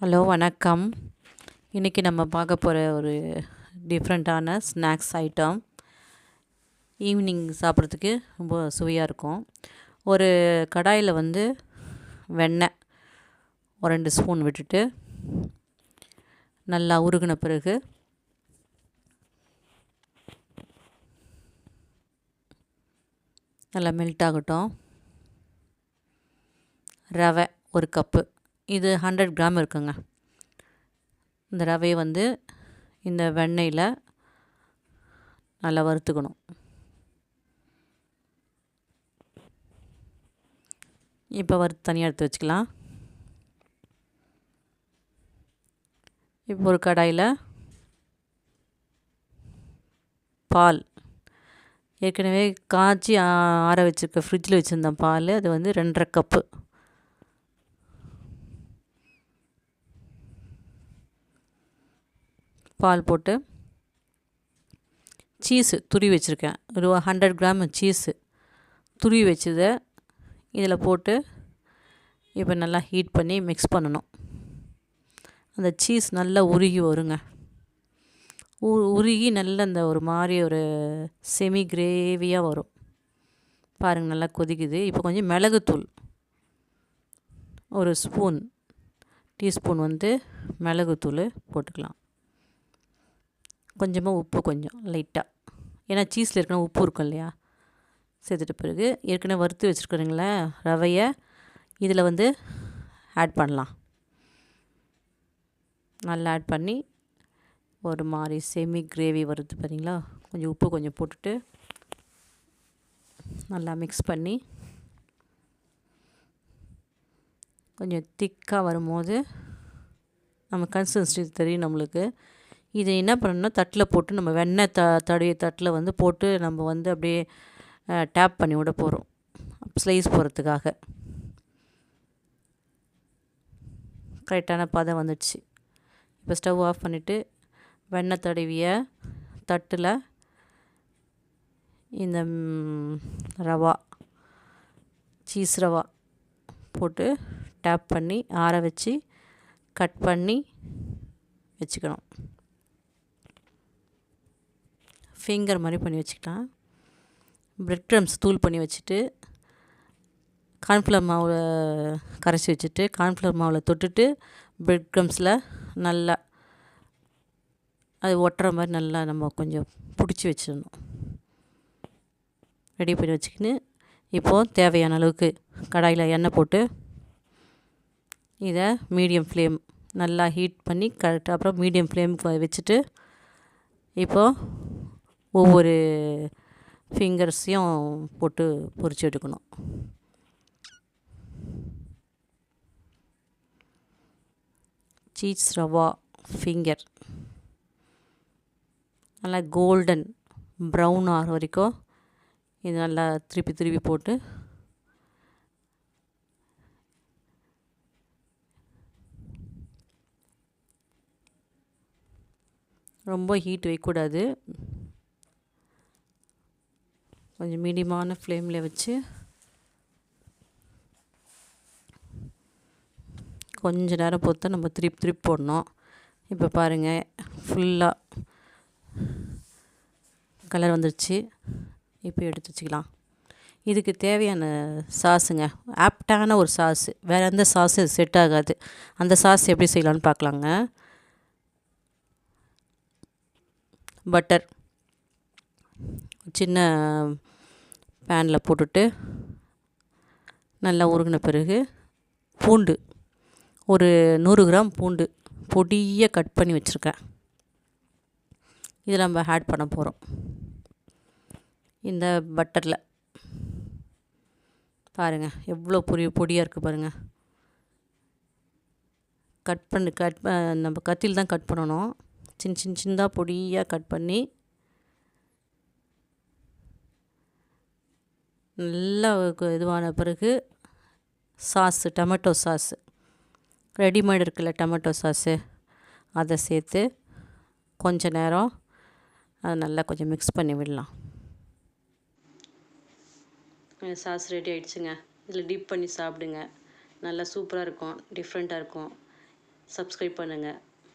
Hello வணக்கம். இன்றைக்கி நம்ம பார்க்க போகிற ஒரு டிஃப்ரெண்ட்டான ஸ்நாக்ஸ் ஐட்டம் ஈவினிங் சாப்பிட்றதுக்கு ரொம்ப சுவையாக இருக்கும். ஒரு கடாயில் வந்து வெண்ணெய் ஒரு ரெண்டு ஸ்பூன் விட்டுட்டு நல்லா உருகின பிறகு நல்லா மெல்ட் ஆகட்டும். ரவை ஒரு கப்பு இது ஹண்ட்ரட் கிராம் இருக்குங்க. இந்த ரவையை வந்து இந்த வெண்ணெயில் நல்லா வறுத்துக்கணும். இப்போ வறுத்து தனியாக எடுத்து வச்சுக்கலாம். இப்போ ஒரு கடாயில் பால். ஏற்கனவே காய்ச்சி ஆற வச்சுருக்க ஃப்ரிட்ஜில் வச்சுருந்த பால் அது வந்து ரெண்டரை கப்பு பால் போட்டு சீஸு துருவி வச்சுருக்கேன். ஒரு ஹண்ட்ரட் கிராம் சீஸு துருவி வச்சதை இதில் போட்டு இப்போ நல்லா ஹீட் பண்ணி மிக்ஸ் பண்ணணும். அந்த சீஸ் நல்லா உருகி வருங்க. உ உருகி நல்ல அந்த ஒரு மாதிரி ஒரு செமி கிரேவியாக வரும். பாருங்கள் நல்லா கொதிக்குது. இப்போ கொஞ்சம் மிளகுத்தூள் ஒரு ஸ்பூன் டீஸ்பூன் வந்து மிளகுத்தூள் போட்டுக்கலாம். கொஞ்சமாக உப்பு கொஞ்சம் லைட்டாக ஏன்னா சீஸில் ஏற்கனவே உப்பு இருக்கும் இல்லையா? சேர்த்துட்ட பிறகு ஏற்கனவே வறுத்து வச்சுருக்குறீங்களே ரவையை இதில் வந்து ஆட் பண்ணலாம். நல்லா ஆட் பண்ணி ஒரு மாதிரி செமி கிரேவி வருது பார்த்தீங்களா கொஞ்சம் உப்பு கொஞ்சம் போட்டுட்டு நல்லா மிக்ஸ் பண்ணி கொஞ்சம் திக்காக வரும்போது நம்ம கன்சிஸ்டன்சி தெரியும் நம்மளுக்கு. இது என்ன பண்ணணும்னா தட்டில் போட்டு நம்ம வெண்ணெய் த தடவிய தட்டில் வந்து போட்டு நம்ம வந்து அப்படியே டேப் பண்ணி விட போகிறோம் ஸ்லைஸ் போகிறதுக்காக கரெக்டான பதம் வந்துடுச்சு. இப்போ ஸ்டவ் ஆஃப் பண்ணிவிட்டு வெண்ணெய் தடவிய தட்டில் இந்த ரவா சீஸ் ரவா போட்டு டேப் பண்ணி ஆற வச்சு கட் பண்ணி வச்சுக்கணும். ஃபிங்கர் மாதிரி பண்ணி வச்சுக்கலாம். ப்ரெட் க்ரம்ஸ் தூள் பண்ணி வச்சுட்டு கார்ன்ஃப்ளவர் மாவில் கரைச்சி வச்சுட்டு கார்ன்ஃப்ளவர் மாவில் தொட்டுட்டு ப்ரெட் க்ரம்ஸில் நல்லா அது ஒட்டுற மாதிரி நல்லா நம்ம கொஞ்சம் பிடிச்சி வச்சிடணும். ரெடி பண்ணி வச்சுக்கின்னு இப்போது தேவையான அளவுக்கு கடாயில் எண்ணெய் போட்டு இதை மீடியம் ஃப்ளேம் நல்லா ஹீட் பண்ணி கரெக்டாக அப்புறம் மீடியம் ஃப்ளேமுக்கு வச்சுட்டு இப்போது ஒவ்வொரு ஃபிங்கர்ஸையும் போட்டு பொரிச்சு எடுக்கணும். சீஸ் ரவா ஃபிங்கர் நல்லா கோல்டன் ப்ரௌன் ஆகிற வரைக்கும் இது நல்லா திருப்பி திருப்பி போட்டு ரொம்ப ஹீட் வைக்கக்கூடாது. கொஞ்சம் மீடியமான ஃப்ளேமில் வச்சு கொஞ்ச நேரம் பொறுத்து நம்ம திருப்பி திருப்பி போடணும். இப்போ பாருங்கள் ஃபுல்லாக கலர் வந்துடுச்சு இப்போ எடுத்து வச்சுக்கலாம். இதுக்கு தேவையான சாஸுங்க ஆப்டான ஒரு சாஸ் வேறு எந்த சாஸு செட் ஆகாது. அந்த சாஸ் எப்படி செய்யலான்னு பார்க்கலாங்க. பட்டர் சின்ன பேனில் போட்டுட்டு நல்லா உருகின பிறகு பூண்டு ஒரு நூறு கிராம் பூண்டு பொடியாக கட் பண்ணி வச்சுருக்கேன். இதில் நம்ம ஆட் பண்ண போகிறோம். இந்த பட்டரில் பாருங்கள் எவ்வளோ பொரிய பொடியாக இருக்குது பாருங்கள் கட் பண்ணி கட் நம்ம கத்தியில் தான் கட் பண்ணணும். சின்ன சின்ன சின்னதாக பொடியாக கட் பண்ணி நல்லா இதுவான பிறகு சாஸு டொமேட்டோ சாஸு. ரெடிமேட் இருக்குல்ல டொமேட்டோ சாஸு அதை சேர்த்து கொஞ்ச நேரம் அதை நல்லா கொஞ்சம் மிக்ஸ் பண்ணி விடலாம். சாஸ் ரெடி ஆகிடுச்சுங்க இதில் டிப் பண்ணி சாப்பிடுங்க. நல்லா சூப்பராக இருக்கும் டிஃப்ரெண்ட்டாக இருக்கும். சப்ஸ்கிரைப் பண்ணுங்கள்